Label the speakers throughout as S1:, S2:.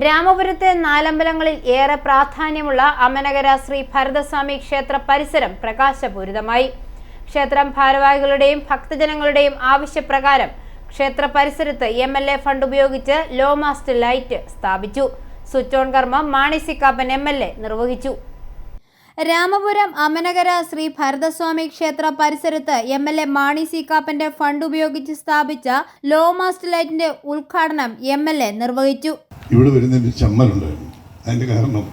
S1: രാമപുരത്തെ നാലമ്പലങ്ങളിൽ ഏറെ പ്രാധാന്യമുള്ള അമനകര ശ്രീ ഭരതസ്വാമി ക്ഷേത്ര പരിസരം പ്രകാശപൂരിതമായി. ക്ഷേത്രം ഭാരവാഹികളുടെയും ഭക്തജനങ്ങളുടെയും ആവശ്യപ്രകാരം ക്ഷേത്ര പരിസരത്ത് എം എൽ എ ഫണ്ട് ഉപയോഗിച്ച് ലോ മാസ്റ്റ് ലൈറ്റ് സ്ഥാപിച്ചു. സ്വിച്ച് ഓൺ കർമ്മം മാണി എം എൽ എ നിർവഹിച്ചു. രാമപുരം അമനകര ശ്രീ ഭരതസ്വാമി ക്ഷേത്ര പരിസരത്ത് M L A Mani C കാപ്പന്റെ fund ഉപയോഗിച്ച് സ്ഥാപിച്ച ലോ മാസ്റ്റ് ലൈറ്റിന്റെ ഉദ്ഘാടനം എം എൽ എ നിർവഹിച്ചു.
S2: ഇവിടെ വരുന്നതിന് ചമ്മലുണ്ടായിരുന്നു. അതിന്റെ കാരണം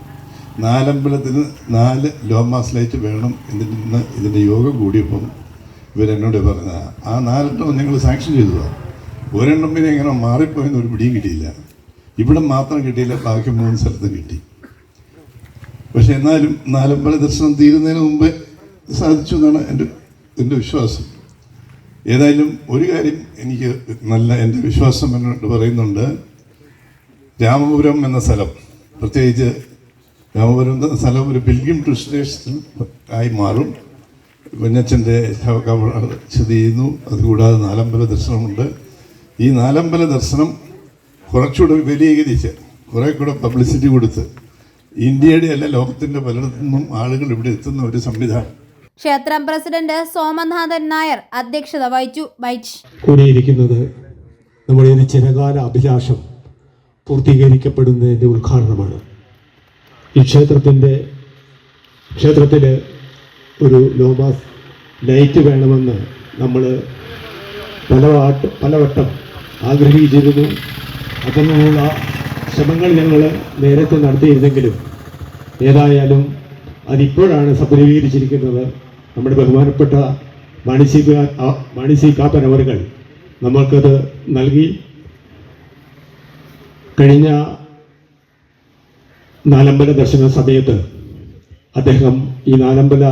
S2: നാലമ്പലത്തിന് നാല് ലോ മാസ്റ്റ് ലൈറ്റ് വേണം എന്നിട്ട് ഇതിന്റെ യോഗം കൂടിയപ്പം ഇവരെന്നോട് പറഞ്ഞ ആ നാലെണ്ണം ഞങ്ങൾ സാങ്ഷൻ ചെയ്തതാണ് ഒരെണ്ണം പിന്നെ ഇങ്ങനെ മാറിപ്പോയെന്ന് ഒരു പിടിയും കിട്ടിയില്ല. ഇവിടെ മാത്രം കിട്ടിയില്ല ബാക്കി മൂന്ന് സ്ഥലത്തും കിട്ടി. പക്ഷെ എന്നാലും നാലമ്പല ദർശനം തീരുന്നതിന് മുമ്പേ സാധിച്ചു എന്നാണ് എന്റെ എന്റെ വിശ്വാസം. ഏതായാലും ഒരു കാര്യം എനിക്ക് നല്ല എന്റെ വിശ്വാസം എന്നോട് പറയുന്നുണ്ട്. രാമപുരം എന്ന സ്ഥലം പ്രത്യേകിച്ച് രാമപുരം എന്ന സ്ഥലം ഒരു പിൽഗ്രിം ടൂറിസ്റ്റേഷൻ ആയി മാറും. കുഞ്ഞച്ചന്റെ സ്ഥിതി ചെയ്യുന്നു. അതുകൂടാതെ നാലമ്പല ദർശനമുണ്ട്. ഈ നാലമ്പല ദർശനം കുറച്ചുകൂടെ വിപുലീകരിച്ച് കുറേ കൂടെ പബ്ലിസിറ്റി കൊടുത്ത് ഇന്ത്യയുടെ അല്ല ലോകത്തിന്റെ പലയിടത്തു നിന്നും ആളുകൾ ഇവിടെ എത്തുന്ന ഒരു സംവിധാനം.
S1: ക്ഷേത്രം പ്രസിഡന്റ് സോമനാഥൻ നായർ അധ്യക്ഷത വഹിച്ചു. ബൈറ്റ്
S3: കൂടിയിരിക്കുന്നത് നമ്മുടെ ഒരു ചിരകാല അഭിലാഷം പൂർത്തീകരിക്കപ്പെടുന്നതിന്റെ ഉദ്ഘാടനമാണ്. ഈ ക്ഷേത്രത്തിന്റെ ക്ഷേത്രത്തിൽ ഒരു ലോമാസ് ലൈറ്റ് വേണമെന്ന് നമ്മൾ പലവാട്ട് പലവട്ടം ആഗ്രഹിച്ചിരുന്നു അതിനുള്ള ശ്രമങ്ങൾ ഞങ്ങൾ നേരത്തെ നടത്തിയിരുന്നെങ്കിലും ഏതായാലും അതിപ്പോഴാണ് സഫലീകരിച്ചിരിക്കുന്നത്. നമ്മുടെ ബഹുമാനപ്പെട്ട മാണിസി മാണിസി കാപ്പൻ നമ്മൾക്കത് നൽകി. കഴിഞ്ഞ നാലമ്പല ദർശന സമയത്ത് അദ്ദേഹം ഈ നാലമ്പല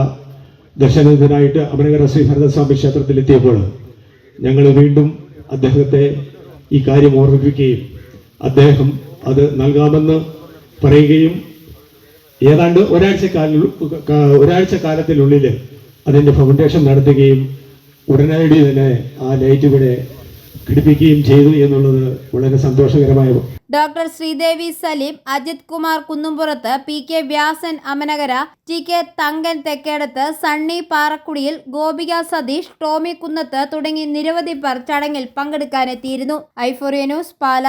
S3: ദർശനത്തിനായിട്ട് അമരകര ശ്രീ ഭരതസ്വാമി ക്ഷേത്രത്തിലെത്തിയപ്പോൾ ഞങ്ങൾ വീണ്ടും അദ്ദേഹത്തെ ഈ കാര്യം ഓർമ്മിപ്പിക്കുകയും അദ്ദേഹം അത് നൽകാമെന്ന് പറയുകയും ഏതാണ്ട് ഒരാഴ്ച കാല ഒരാഴ്ച കാലത്തിനുള്ളിൽ അതിന്റെ ഫൗണ്ടേഷൻ നടത്തുകയും ഉടനടി തന്നെ ആ ലൈറ്റ് ഇവിടെ ഘടിപ്പിക്കുകയും ചെയ്തു എന്നുള്ളത് വളരെ സന്തോഷകരമായ
S1: doctor Sreedevi Saleem Ajith Kumar Kunnumpurath P K Vyasan Amanakara T K Thankan Thekkedath Sunny Parakkudiyil Gopika Satheesh Tomy Kunnath തുടങ്ങി നിരവധി പേർ ചടങ്ങിൽ പങ്കെടുക്കാനെത്തിയിരുന്നു. ഐഫോറിയ ന്യൂസ് പാല.